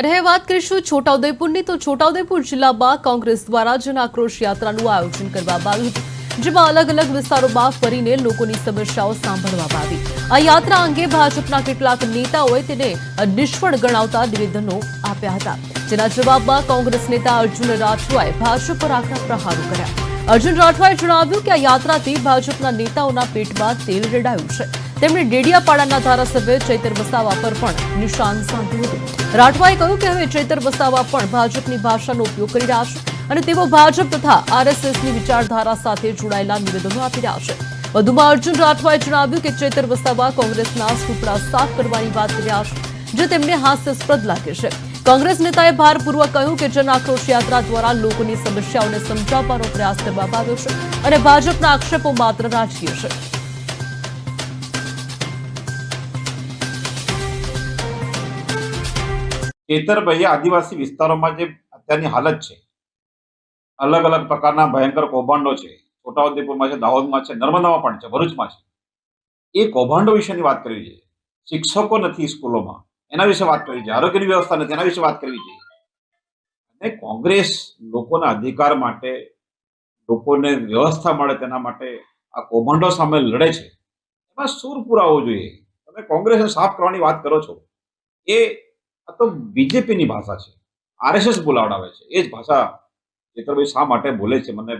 અને હવે વાત કરીશું છોટાઉદેપુરની. તો છોટાઉદેપુર જિલ્લામાં કોંગ્રેસ દ્વારા જન આક્રોશ યાત્રાનું આયોજન કરવામાં આવ્યું હતું, જેમાં અલગ અલગ વિસ્તારોમાં ફરીને લોકોની સમસ્યાઓ સાંભળવામાં આવી. આ યાત્રા અંગે ભાજપના કેટલાક નેતાઓએ તેને નિષ્ફળ ગણાવતા નિવેદનો આપ્યા હતા. જેના જવાબમાં કોંગ્રેસ નેતા અર્જુન રાઠવાએ ભાજપ પર આકરા પ્રહારો કર્યા. અર્જુન રાઠવાએ જણાવ્યું કે આ યાત્રાથી ભાજપના નેતાઓના પેટમાં તેલ રેડાયું છે. તેમણે ડેડિયાપાડાના ધારાસભ્ય ચૈતર વસાવા પર પણ નિશાન સાધ્યું હતું. રાઠવાએ કહ્યું કે હવે ચૈતર વસાવા પણ ભાજપની ભાષાનો ઉપયોગ કરી રહ્યા છે અને તેઓ ભાજપ તથા આરએસએસની વિચારધારા સાથે જોડાયેલા નિવેદનો આપી રહ્યા છે. વધુમાં અર્જુન રાઠવાએ જણાવ્યું કે ચૈતર વસાવા કોંગ્રેસના સુપડા સાફ કરવાની વાત કરી રહ્યા છે, જે તેમને હાસ્યાસ્પદ લાગે છે. કોંગ્રેસ નેતાએ ભારપૂર્વક કહ્યું કે જન આક્રોશ યાત્રા દ્વારા લોકોની સમસ્યાઓને સમજાવવાનો પ્રયાસ કરવામાં આવ્યો છે અને ભાજપના આક્ષેપો માત્ર રાજકીય છે. કેતરભાઈએ આદિવાસી વિસ્તારોમાં જે અત્યારની હાલત છે, અલગ અલગ પ્રકારના ભયંકર કૌભાંડો છે, છોટાઉદેપુરમાં છે, દાહોદમાં છે, નર્મદામાં પણ છે, ભરૂચમાં છે. એ કૌભાંડો વિશેની વાત કરવી જોઈએ શિક્ષકો નથી સ્કૂલોમાં. એના વિશે વાત કરવી જોઈએ આરોગ્યની વ્યવસ્થા નથી. એના વિશે વાત કરવી જોઈએ અને કોંગ્રેસ લોકોના અધિકાર માટે, લોકોને વ્યવસ્થા મળે તેના માટે આ કૌભાંડો સામે લડે છે. એમાં સૂર પુરાવો જોઈએ. તમે કોંગ્રેસને સાફ કરવાની વાત કરો છો. એ આ તો બીજેપીની ભાષા છે. આરએસએસ બોલાવડાવે છે. એ જ ભાષા ચેતરભાઈ શા માટે બોલે છે. મને